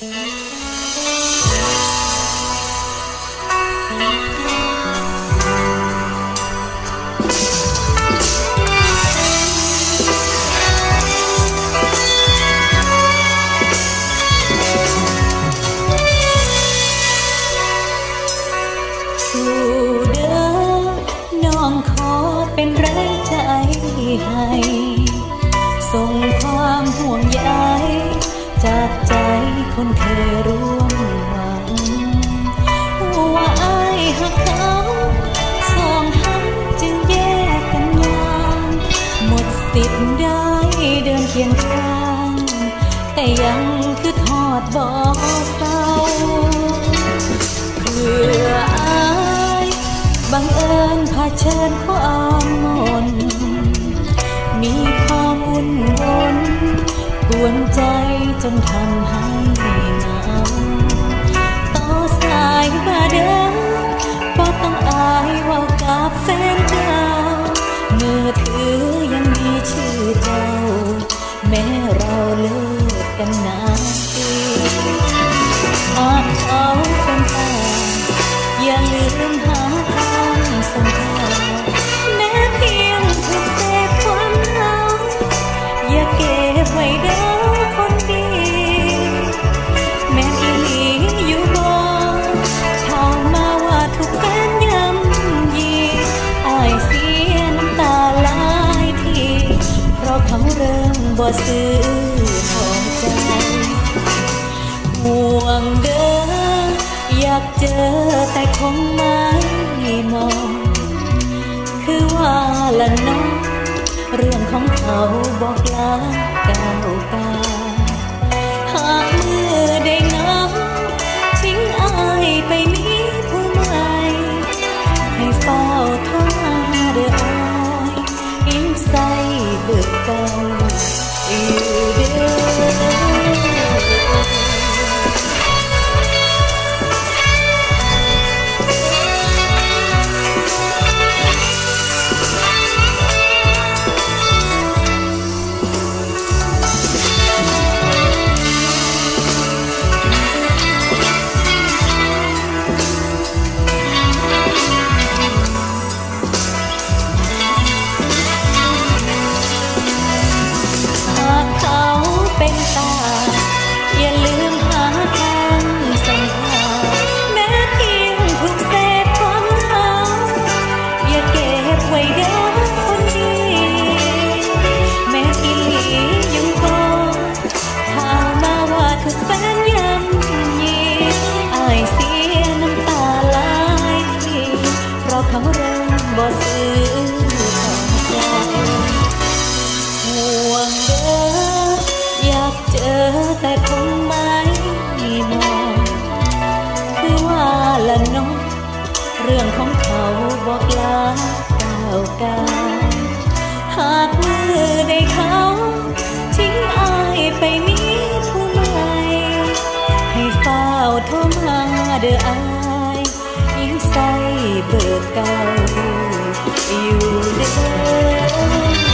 สู่เด้อน้องขอเป็นแรงใจให้ส่งความห่วงใยจากใจ คนเคยร่วมหวังว่าอายหักเขาสองหันจึงแยกกันยางหมดสิทธิ์ได้เดินเคียงข้าง แต่ยังคือทอดบ่เศร้าเพื่ออายบังเอิญเชิญความมนมีความอุ่นวนกวนใจจนทำให้ เดินก็ต้องอายว่ากับแฟนเก่ามือถือยังมีชื่อเจ้า แม้เราเลิกกันนานปีหากเขาคนตาอย่าลืมหาทางส่ง บ่ซื้อของใจห่วงเด้ออยากเจอแต่คงไม่มอง คือว่าละน้องเรื่องของเขาบอกลาก้าวกาหากมือได้เงาทิ้งอายไปมีผู้ใหม่ให้เฝ้าทรมาเด้ออายอินใสเบิกเก่าอ ยู่ ซื้อของใจห่วงเด้ออยากเจอแต่คงไม่มองคือว่าละน้องเรื่องของเขาบอกลาเก้าวกายหากมือได้เขาทิ้งอายไปมีผู้ใหม่ให้เฝ้าโทรมาเด้ออายยิ่งใส่เบิกเก่า อยู่เด้อ